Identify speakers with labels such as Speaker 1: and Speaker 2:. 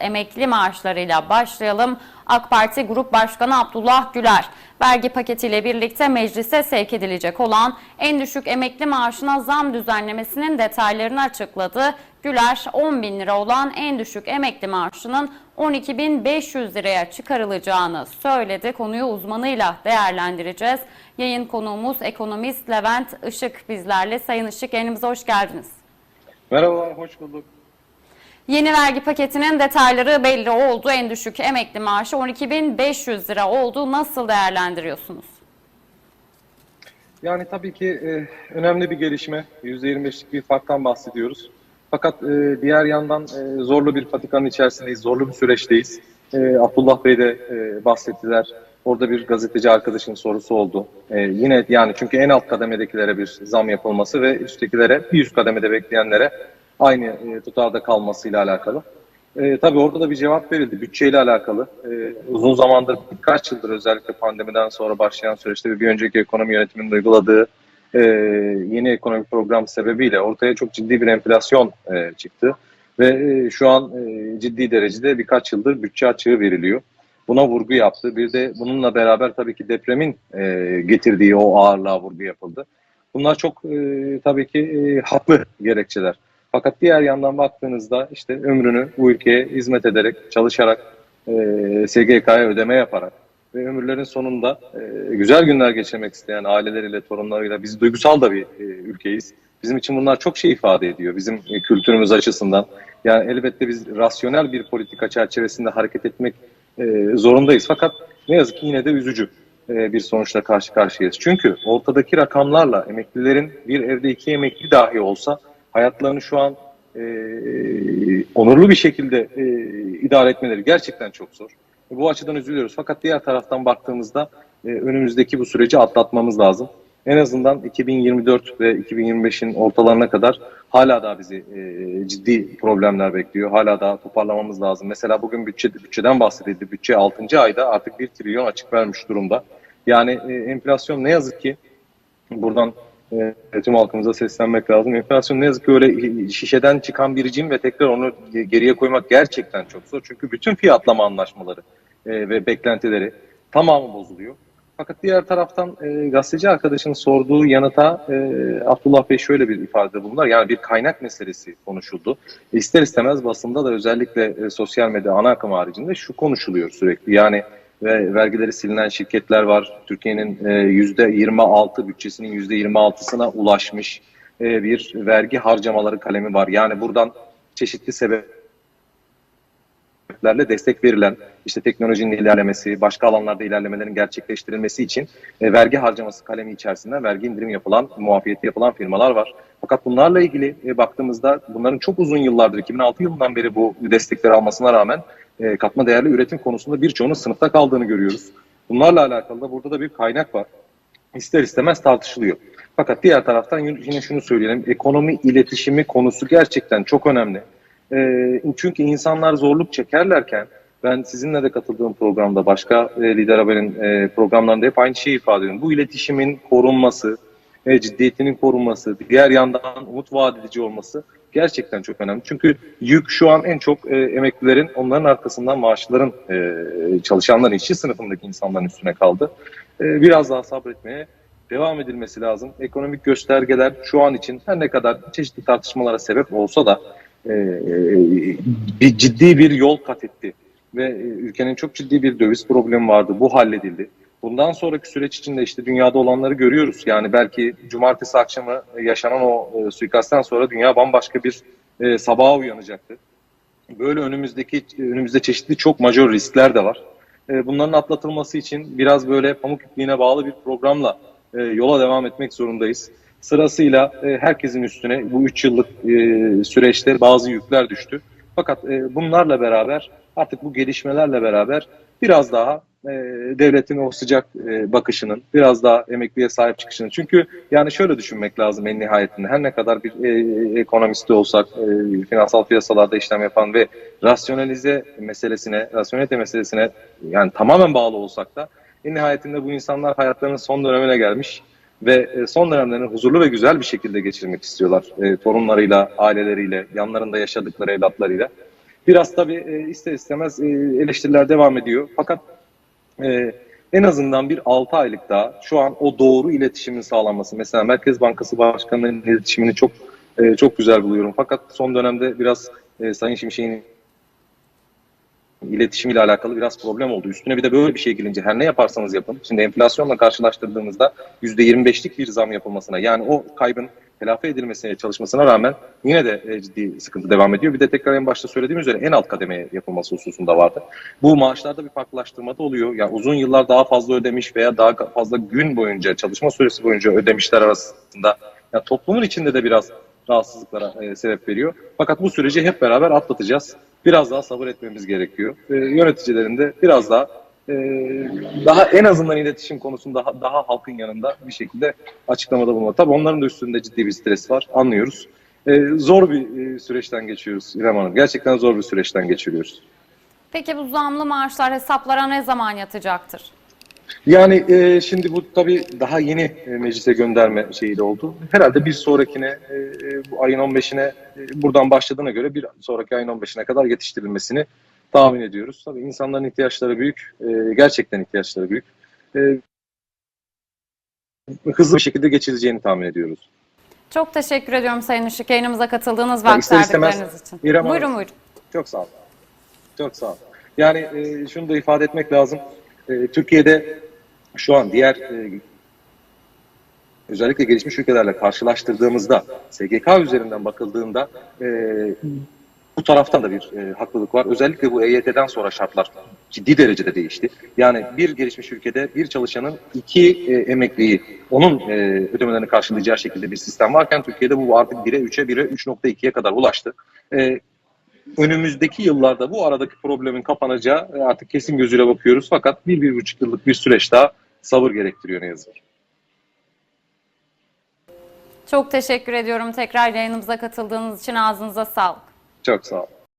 Speaker 1: Emekli maaşlarıyla başlayalım. AK Parti Grup Başkanı Abdullah Güler, vergi paketiyle birlikte meclise sevk edilecek olan en düşük emekli maaşına zam düzenlemesinin detaylarını açıkladı. Güler, 10 bin lira olan en düşük emekli maaşının 12.500 liraya çıkarılacağını söyledi. Konuyu uzmanıyla değerlendireceğiz. Yayın konuğumuz ekonomist Levent Işık bizlerle. Sayın Işık yayınımıza hoş geldiniz.
Speaker 2: Merhabalar, hoş bulduk.
Speaker 1: Yeni vergi paketinin detayları belli oldu. En düşük emekli maaşı 12.500 lira oldu. Nasıl değerlendiriyorsunuz?
Speaker 2: Yani tabii ki e, önemli bir gelişme. %25'lik bir farktan bahsediyoruz. Fakat e, diğer yandan e, zorlu bir patikanın içerisindeyiz, zorlu bir süreçteyiz. E, Abdullah Bey de e, bahsettiler. Orada bir gazeteci arkadaşın sorusu oldu. E, yine yani çünkü en alt kademedekilere bir zam yapılması ve üsttekilere bir üst kademede bekleyenlere aynı e, tutarda kalmasıyla alakalı. E, tabii orada da bir cevap verildi. Bütçeyle alakalı. E, uzun zamandır, birkaç yıldır özellikle pandemiden sonra başlayan süreçte bir önceki ekonomi yönetiminin uyguladığı e, yeni ekonomik program sebebiyle ortaya çok ciddi bir enflasyon e, çıktı. Ve e, şu an e, ciddi derecede birkaç yıldır bütçe açığı veriliyor. Buna vurgu yaptı. Bir de bununla beraber tabii ki depremin e, getirdiği o ağırlığa vurgu yapıldı. Bunlar çok e, tabii ki e, haklı gerekçeler. Fakat diğer yandan baktığınızda işte ömrünü bu ülkeye hizmet ederek, çalışarak, e, SGK'ya ödeme yaparak ve ömürlerin sonunda e, güzel günler geçirmek isteyen aileleriyle, torunlarıyla biz duygusal da bir e, ülkeyiz. Bizim için bunlar çok şey ifade ediyor bizim e, kültürümüz açısından. Yani elbette biz rasyonel bir politika çerçevesinde hareket etmek zorundayız. Fakat ne yazık ki yine de üzücü bir sonuçla karşı karşıyayız. Çünkü ortadaki rakamlarla emeklilerin bir evde iki emekli dahi olsa hayatlarını şu an e, onurlu bir şekilde e, idare etmeleri gerçekten çok zor. Bu açıdan üzülüyoruz. Fakat diğer taraftan baktığımızda e, önümüzdeki bu süreci atlatmamız lazım. En azından 2024 ve 2025'in ortalarına kadar hala daha bizi e, ciddi problemler bekliyor. Hala daha toparlamamız lazım. Mesela bugün bütçe, bütçeden bahsedildi. Bütçe 6. ayda artık 1 trilyon açık vermiş durumda. Yani e, enflasyon ne yazık ki buradan e, tüm halkımıza seslenmek lazım. Enflasyon ne yazık ki öyle şişeden çıkan bir cim ve tekrar onu geriye koymak gerçekten çok zor. Çünkü bütün fiyatlama anlaşmaları e, ve beklentileri tamamı bozuluyor. Fakat diğer taraftan e, gazeteci arkadaşın sorduğu yanıta e, Abdullah Bey şöyle bir ifade bulunlar. Yani bir kaynak meselesi konuşuldu. E, ister istemez basında da özellikle e, sosyal medya ana akım haricinde şu konuşuluyor sürekli. Yani ve vergileri silinen şirketler var. Türkiye'nin e, yüzde 26 bütçesinin yüzde 26'sına ulaşmış e, bir vergi harcamaları kalemi var. Yani buradan çeşitli sebeplerle destek verilen, işte teknolojinin ilerlemesi, başka alanlarda ilerlemelerin gerçekleştirilmesi için e, vergi harcaması kalemi içerisinde vergi indirim yapılan, muafiyeti yapılan firmalar var. Fakat bunlarla ilgili baktığımızda bunların çok uzun yıllardır, 2006 yılından beri bu destekleri almasına rağmen e, katma değerli üretim konusunda birçoğunun sınıfta kaldığını görüyoruz. Bunlarla alakalı da burada da bir kaynak var. İster istemez tartışılıyor. Fakat diğer taraftan yine şunu söyleyelim. Ekonomi iletişimi konusu gerçekten çok önemli. E, çünkü insanlar zorluk çekerlerken ben sizinle de katıldığım programda başka e, Lider Haber'in e, programlarında hep aynı şeyi ifade ediyorum. Bu iletişimin korunması, e, ciddiyetinin korunması, diğer yandan umut vaat edici olması gerçekten çok önemli. Çünkü yük şu an en çok e, emeklilerin, onların arkasından maaşların, e, çalışanların, işçi sınıfındaki insanların üstüne kaldı. E, biraz daha sabretmeye devam edilmesi lazım. Ekonomik göstergeler şu an için her ne kadar çeşitli tartışmalara sebep olsa da e, bir ciddi bir yol kat etti. Ve e, ülkenin çok ciddi bir döviz problemi vardı. Bu halledildi. Bundan sonraki süreç içinde işte dünyada olanları görüyoruz. Yani belki cumartesi akşamı yaşanan o e, suikastten sonra dünya bambaşka bir e, sabaha uyanacaktı. Böyle önümüzdeki önümüzde çeşitli çok majör riskler de var. E, bunların atlatılması için biraz böyle pamuk ipliğine bağlı bir programla e, yola devam etmek zorundayız. Sırasıyla e, herkesin üstüne bu 3 yıllık e, süreçte bazı yükler düştü. Fakat e, bunlarla beraber artık bu gelişmelerle beraber biraz daha e, devletin o sıcak e, bakışının, biraz daha emekliye sahip çıkışının. Çünkü yani şöyle düşünmek lazım en nihayetinde. Her ne kadar bir e, ekonomisti olsak, e, finansal piyasalarda işlem yapan ve rasyonalize meselesine, rasyonelite meselesine yani tamamen bağlı olsak da en nihayetinde bu insanlar hayatlarının son dönemine gelmiş ve e, son dönemlerini huzurlu ve güzel bir şekilde geçirmek istiyorlar. E, torunlarıyla, aileleriyle, yanlarında yaşadıkları evlatlarıyla. Biraz tabii e, ister istemez e, eleştiriler devam ediyor. Fakat e, en azından bir 6 aylık daha şu an o doğru iletişimin sağlanması. Mesela Merkez Bankası Başkanı'nın iletişimini çok e, çok güzel buluyorum. Fakat son dönemde biraz e, Sayın Şimşek'in iletişimiyle alakalı biraz problem oldu. Üstüne bir de böyle bir şey gelince her ne yaparsanız yapın. Şimdi enflasyonla karşılaştırdığımızda %25'lik bir zam yapılmasına yani o kaybın telafi edilmesine çalışmasına rağmen yine de e, ciddi sıkıntı devam ediyor. Bir de tekrar en başta söylediğim üzere en alt kademeye yapılması hususunda vardı. Bu maaşlarda bir farklılaştırma da oluyor. Yani uzun yıllar daha fazla ödemiş veya daha fazla gün boyunca çalışma süresi boyunca ödemişler arasında yani toplumun içinde de biraz rahatsızlıklara e, sebep veriyor. Fakat bu süreci hep beraber atlatacağız. Biraz daha sabır etmemiz gerekiyor. E, yöneticilerin de biraz daha e, daha en azından iletişim konusunda daha, daha halkın yanında bir şekilde açıklamada bulunma. Tabii onların da üstünde ciddi bir stres var. Anlıyoruz. E, zor bir e, süreçten geçiyoruz İrem Hanım. Gerçekten zor bir süreçten geçiriyoruz.
Speaker 1: Peki bu zamlı maaşlar hesaplara ne zaman yatacaktır?
Speaker 2: Yani e, şimdi bu tabii daha yeni e, meclise gönderme şeyi de oldu. Herhalde bir sonrakine e, e, bu ayın 15'ine e, buradan başladığına göre bir sonraki ayın 15'ine kadar yetiştirilmesini tahmin ediyoruz. Tabii insanların ihtiyaçları büyük. e, gerçekten ihtiyaçları büyük. E, hızlı bir şekilde geçileceğini tahmin ediyoruz.
Speaker 1: Çok teşekkür ediyorum Sayın Işık yayınımıza katıldığınız ve aktardikleriniz için.
Speaker 2: İrem
Speaker 1: Buyurun buyurun.
Speaker 2: Çok sağ olun. Çok sağ olun. Yani e, şunu da ifade etmek lazım. E, Türkiye'de şu an diğer e, özellikle gelişmiş ülkelerle karşılaştırdığımızda SGK üzerinden bakıldığında e, bu taraftan da bir e, haklılık var. Özellikle bu EYT'den sonra şartlar ciddi derecede değişti. Yani bir gelişmiş ülkede bir çalışanın iki e, emekliyi onun e, ödemelerini karşılayacağı şekilde bir sistem varken Türkiye'de bu artık 1'e 3'e 1'e 3.2'ye kadar ulaştı. E, önümüzdeki yıllarda bu aradaki problemin kapanacağı e, artık kesin gözüyle bakıyoruz. Fakat bir, bir buçuk yıllık bir süreç daha sabır gerektiriyor ne yazık ki.
Speaker 1: Çok teşekkür ediyorum tekrar yayınımıza katıldığınız için ağzınıza sağlık.
Speaker 2: Çok sağ olun.